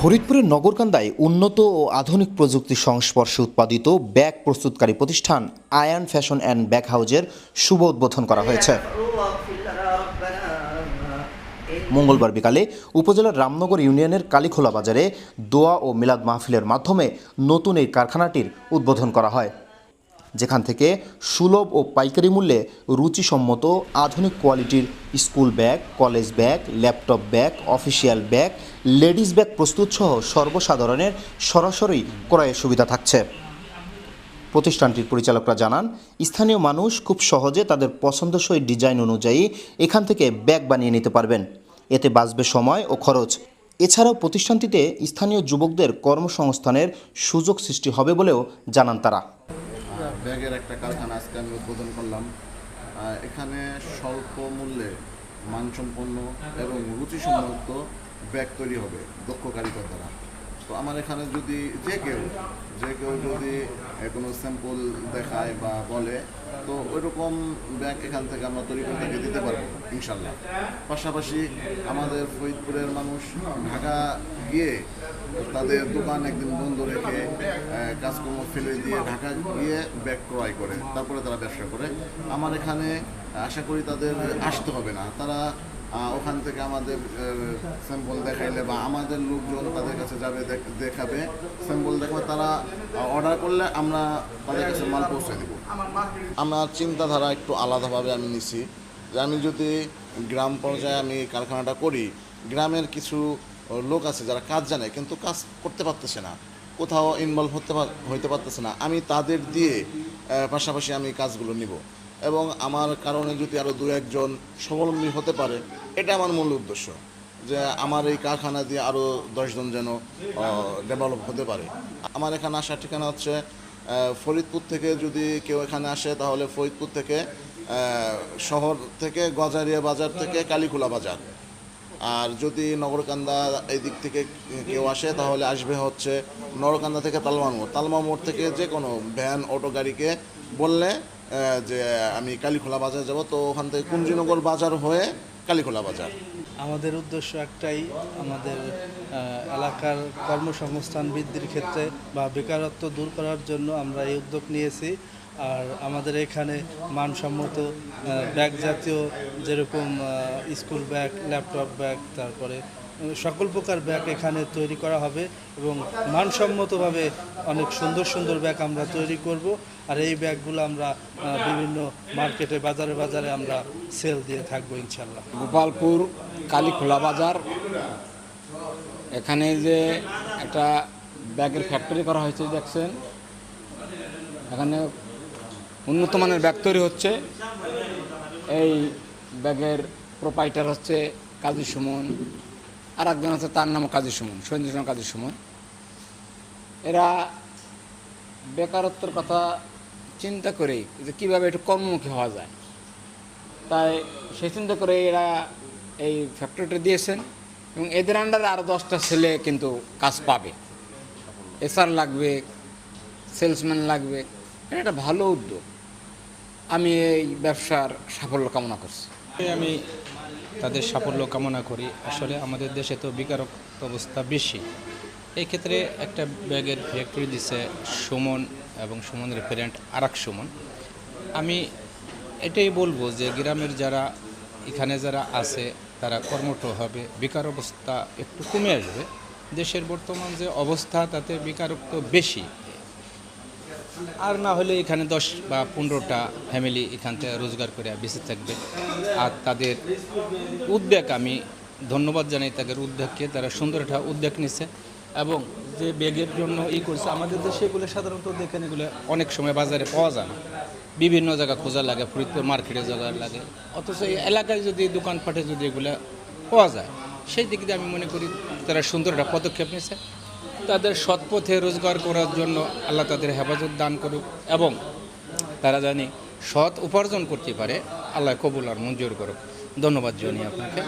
ফরিদপুরের নগরকান্দায় উন্নত ও আধুনিক প্রযুক্তির সংস্পর্শে উৎপাদিত ব্যাগ প্রস্তুতকারী প্রতিষ্ঠান আয়ান ফ্যাশন অ্যান্ড ব্যাগ হাউজের শুভ উদ্বোধন করা হয়েছে। মঙ্গলবার বিকালে উপজেলার রামনগর ইউনিয়নের কালীখোলা বাজারে দোয়া ও মিলাদ মাহফিলের মাধ্যমে নতুন এই কারখানাটির উদ্বোধন করা হয়। যেখান থেকে সুলভ ও পাইকারি মূল্যে রুচিসম্মত আধুনিক কোয়ালিটির school bag, college bag, laptop bag, official bag, ladies bag প্রস্তুত সহ সর্বসাধারণের সরাসরি ক্রয়ের সুবিধা থাকছে। প্রতিষ্ঠানটির পরিচালকরা জানান, স্থানীয় মানুষ খুব সহজে তাদের পছন্দসই ডিজাইন অনুযায়ী এখান থেকে ব্যাগ বানিয়ে নিতে পারবেন। এতে বাঁচবে সময় ও খরচ। এছাড়াও প্রতিষ্ঠানটিতে স্থানীয় যুবকদের কর্মসংস্থানের সুযোগ সৃষ্টি হবে বলেও জানান তারা। ব্যাগের একটা কারখানা আজকে আমি উদ্বোধন করলাম। এখানে স্বল্প মূল্যে মানসম্পন্ন এবং রুচিসম্মত ব্যাগ তৈরি হবে দক্ষ কারিগর দ্বারা। তো আমার এখানে যদি যে কেউ যে কেউ যদি কোনো স্যাম্পল দেখায় বা বলে, তো ওইরকম ব্যাগ এখান থেকে আমরা তৈরি করে তাকে দিতে পারব, ইনশাল্লাহ। পাশাপাশি আমাদের ফরিদপুরের মানুষ ঢাকা গিয়ে তাদের দোকান একদিন বন্ধ রেখে কাজকর্ম ফেলে দিয়ে ঢাকা গিয়ে ব্যাগ ক্রয় করে, তারপরে তারা ব্যবসা করে। আমার এখানে আশা করি তাদের আসতে হবে না। তারা ওখান থেকে আমাদের স্যাম্পল দেখাইলে বা আমাদের লোকজন তাদের কাছে যাবে, দেখ- দেখাবে। স্যাম্পল দেখাবে তারা অর্ডার করলে আমরা তাদের কাছে মাল পৌঁছে দেবো। আমার চিন্তাধারা একটু আলাদাভাবে আমি নিছি যে আমি যদি গ্রাম পর্যায়ে আমি কারখানাটা করি, গ্রামের কিছু লোক আছে যারা কাজ জানে, কিন্তু কাজ করতে পারতেছে না, কোথাও ইনভলভ হতে হইতে পারতেছে না, আমি তাদের দিয়ে পাশাপাশি আমি কাজগুলো নিব। এবং আমার কারণে যদি আরও দু একজন স্বাবলম্বী হতে পারে, এটা আমার মূল উদ্দেশ্য, যে আমার এই কারখানা দিয়ে আরও দশজন যেন ডেভেলপ হতে পারে। আমার এখানে আসার ঠিকানা হচ্ছে ফরিদপুর থেকে যদি কেউ এখানে আসে, তাহলে ফরিদপুর থেকে শহর থেকে গজারিয়া বাজার থেকে কালীখোলা বাজার। আর যদি নগরকান্দা এই দিক থেকে কেউ আসে, তাহলে আসবে হচ্ছে নগরকান্দা থেকে তালমা মোড় তালমা মোড় থেকে যে কোনো ভ্যান, অটো, গাড়িকে বললে যে আমি কালীখোলা বাজার যাব, তো ওখান থেকে কুঞ্জিনগর বাজার হয়ে কালীখোলা বাজার। আমাদের উদ্দেশ্য একটাই, আমাদের এলাকার কর্মসংস্থান বৃদ্ধির ক্ষেত্রে বা বেকারত্ব দূর করার জন্য আমরা এই উদ্যোগ নিয়েছি। আর আমাদের এখানে মানসম্মত ব্যাগ জাতীয় যেরকম স্কুল ব্যাগ, ল্যাপটপ ব্যাগ, তারপরে সকল প্রকার ব্যাগ এখানে তৈরি করা হবে এবং মানসম্মতভাবে অনেক সুন্দর সুন্দর ব্যাগ আমরা তৈরি করব। আর এই ব্যাগগুলো আমরা বিভিন্ন মার্কেটে, বাজারে বাজারে আমরা সেল দিয়ে থাকব ইনশাল্লাহ গোপালপুর কালীখোলা বাজার। এখানে যে একটা ব্যাগের ফ্যাক্টরি করা হয়েছে, দেখছেন? এখানে উন্নত মানের ব্যাগ তৈরি হচ্ছে। এই ব্যাগের প্রোপাইটার হচ্ছে কাজী সুমন। আর একজন আছে, তার নামও কাজী সুমন সঞ্জীব কাজী সুমন। এরা বেকারত্বের কথা চিন্তা করেই যে কীভাবে একটু কর্মমুখী হওয়া যায়। তাই সেই চিন্তা করে এরা এই ফ্যাক্টরিটা দিয়েছেন এবং এদের আন্ডারে আরও দশটা ছেলে কিন্তু কাজ পাবে। এসআর লাগবে সেলসম্যান লাগবে, এটা একটা ভালো উদ্যোগ। আমি এই ব্যবসার সাফল্য কামনা করছি। আমি তাদের সাফল্য কামনা করি। আসলে আমাদের দেশে তো বেকারত্ব অবস্থা বেশি। এই ক্ষেত্রে একটা ব্যাগের ফ্যাক্টরি দিছে সুমন এবং সুমনের প্যারেন্ট আরাক সুমন। আমি এটাই বলব যে গ্রামের যারা, এখানে যারা আছে, তারা কর্মঠ হবে, বেকার অবস্থা একটু কমে আসবে। দেশের বর্তমান যে অবস্থা, তাতে বেকারত্ব বেশি। আর না হলে এখানে দশ বা পনেরোটা ফ্যামিলি এখান থেকে রোজগার করে বেঁচে থাকবে। আর তাদের উদ্যোগ আমি ধন্যবাদ জানাই তাদের উদ্যোগকে তারা সুন্দর একটা উদ্যোগ নিচ্ছে এবং যে ব্যাগের জন্য ই করছে, আমাদের দেশে এগুলো সাধারণত দেখেন এগুলো অনেক সময় বাজারে পাওয়া যায় না। বিভিন্ন জায়গা খোঁজা লাগে, ফরিদপুর মার্কেটে জায়গা লাগে। অথচ এই এলাকায় যদি, দোকানপাটে যদি এগুলো পাওয়া যায়, সেই দিক দিয়ে আমি মনে করি তারা সুন্দর একটা পদক্ষেপ নিয়েছে তাদের সৎ পথে রোজগার করার জন্য আল্লাহ তাদের হেফাজত দান করুক এবং তারা জানি সৎ উপার্জন করতে পারে, আল্লাহ কবুল আর মঞ্জুর করুক। ধন্যবাদ জানি আপনাকে।